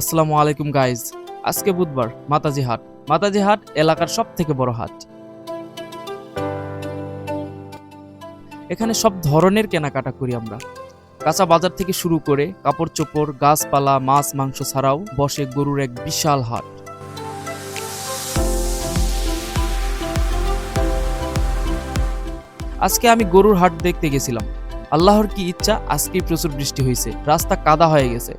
আসসালামু আলাইকুম গাইজ আজকে বুধবার, মাতাজি হাট। মাতাজি হাট এলাকার সব থেকে বড় হাট। এখানে সব ধরনের কেনাকাটা করি আমরা। কাঁচা বাজার থেকে শুরু করে কাপড় চোপড়, গাছপালা, মাছ, মাংস ছাড়াও বসে গরুর এক বিশাল হাট। আজকে আমি গরুর হাট দেখতে গেছিলাম। আল্লাহর কি ইচ্ছা, আজকেই প্রচুর বৃষ্টি হয়েছে রাস্তা কাদা হয়ে গেছে।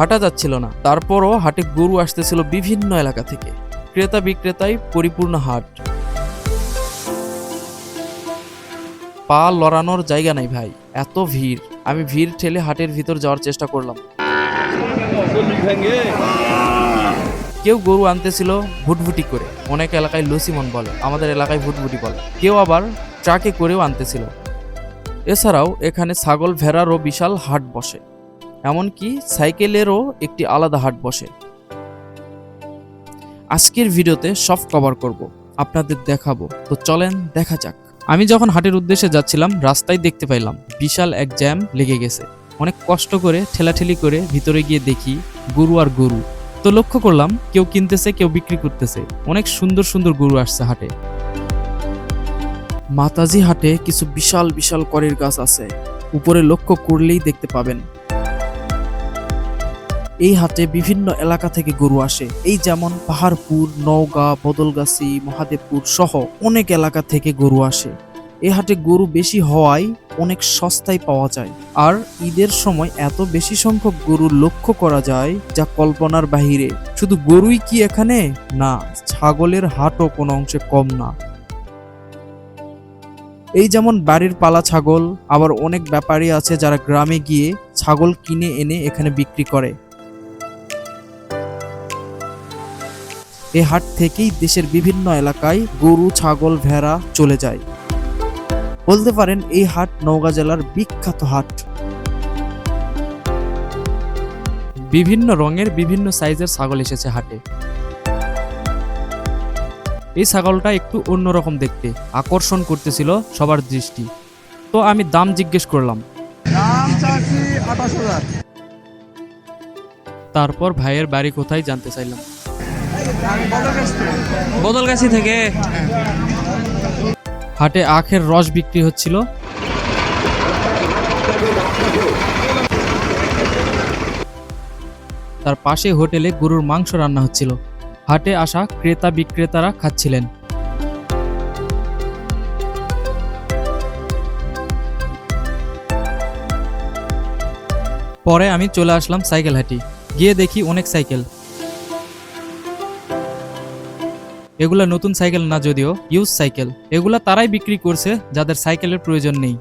হাঁটা যাচ্ছিল না। তারপরও হাটে গরু আসতেছিল বিভিন্ন এলাকা থেকে। ক্রেতা বিক্রেতাই পরিপূর্ণ হাট। পা লড়ানোর জায়গা নাই ভাই, এত ভিড়। আমি ভিড় ঠেলে হাটের ভিতর যাওয়ার চেষ্টা করলাম। কেউ গরু আনতেছিল ভুটভুটি করে। অনেক এলাকায় লসিমন বলে, আমাদের এলাকায় ভুটভুটি বলে। কেউ আবার ট্রাকে করেও আনতেছিল। এছাড়াও এখানে ছাগল ভেড়ারও বিশাল হাট বসে। এমনকি সাইকেলেরও একটি আলাদা হাট বসে। আজকের ভিডিওতে সব কভার করব, আপনাদের দেখাবো। তো চলেন দেখা যাক। আমি যখন হাটের উদ্দেশ্যে যাচ্ছিলাম, রাস্তায় দেখতে পাইলাম বিশাল এক জ্যাম লেগে গেছে। অনেক কষ্ট করে, ঠেলাঠেলি করে ভিতরে গিয়ে দেখি গরু আর গরু। তো লক্ষ্য করলাম, কেউ কিনতেছে, কেউ বিক্রি করতেছে। অনেক সুন্দর সুন্দর গরু আসছে হাটে। মাতাজি হাটে কিছু বিশাল বিশাল করের গাছ আছে। উপরে লক্ষ্য করলেই দেখতে পাবেন। এই হাটে বিভিন্ন এলাকা থেকে গরু আসে। এই যেমন পাহাড়পুর, নওগাঁ, বদলগাছি, মহাদেবপুর সহ অনেক এলাকা থেকে গরু আসে। এই হাটে গরু বেশি হওয়ায় অনেক সস্তায় পাওয়া যায়। আর ঈদের সময় এত বেশি সংখ্যক গরু লক্ষ্য করা যায় যা কল্পনার বাহিরে। শুধু গরুই কি এখানে? না, ছাগলের হাটও কোনো অংশে কম না। এই যেমন বাড়ির পালা ছাগল, আবার অনেক ব্যাপারী আছে যারা গ্রামে গিয়ে ছাগল কিনে এনে এখানে বিক্রি করে। এই হাট থেকেই দেশের বিভিন্ন এলাকায় গরু ছাগল ভেড়া চলে যায়। বলতে পারেন এই হাট নওগাঁ জেলার বিখ্যাত হাট। বিভিন্ন রঙের বিভিন্ন সাইজের ছাগল এসেছে হাটে। এই ছাগলটা একটু অন্যরকম দেখতে আকর্ষণ করতেছিল সবার দৃষ্টি। তো আমি দাম জিজ্ঞেস করলাম। তারপর ভাইয়ের বাড়ি কোথায় জানতে চাইলাম। বদলগাছি থেকে। হাটে আখের রস বিক্রি হচ্ছিল। তার পাশে হোটেলে গরুর মাংস রান্না হচ্ছিল। হাটে আসা ক্রেতা বিক্রেতারা খাচ্ছিলেন। পরে আমি চলে আসলাম সাইকেল হাটি। গিয়ে দেখি অনেক সাইকেল। এগুলা নতুন সাইকেল না যদিও ইউজ সাইকেল। এগুলা তারাই বিক্রি করছে যাদের সাইকেলের প্রয়োজন নেই।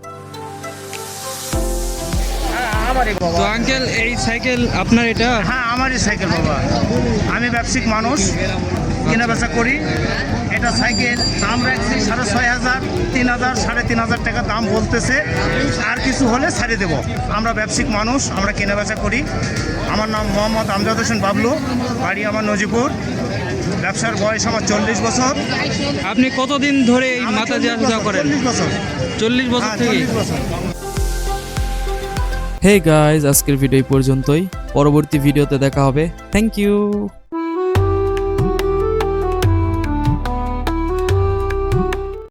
তো আঙ্কেল এই সাইকেল আপনার এটা? হ্যাঁ আমারই সাইকেল বাবা। আমি ব্যবসায়িক মানুষ কেনা বেচা করি। এটা সাইকেল দাম রাখছি সাড়ে ছয় হাজার তিন হাজার সাড়ে তিন হাজার টাকা দাম বলতেছে। আর কিছু হলে ছাড়িয়ে দেবো। আমরা ব্যবসায়িক মানুষ আমরা কেনা বেচা করি। আমার নাম মোহাম্মদ আমজাদ হোসেন বাবলু বাড়ি আমার নজিপুর। ব্যবসার বয়স আমার চল্লিশ বছর। আপনি কতদিন ধরে এই মাথা মাতাজি 40 আসা করেন? 40 বছর। চল্লিশ বছর হ্যাঁ থেকে? চল্লিশ বছর। হে গাইজ আজকের ভিডিও এই পর্যন্তই। পরবর্তী ভিডিওতে দেখা হবে। Thank you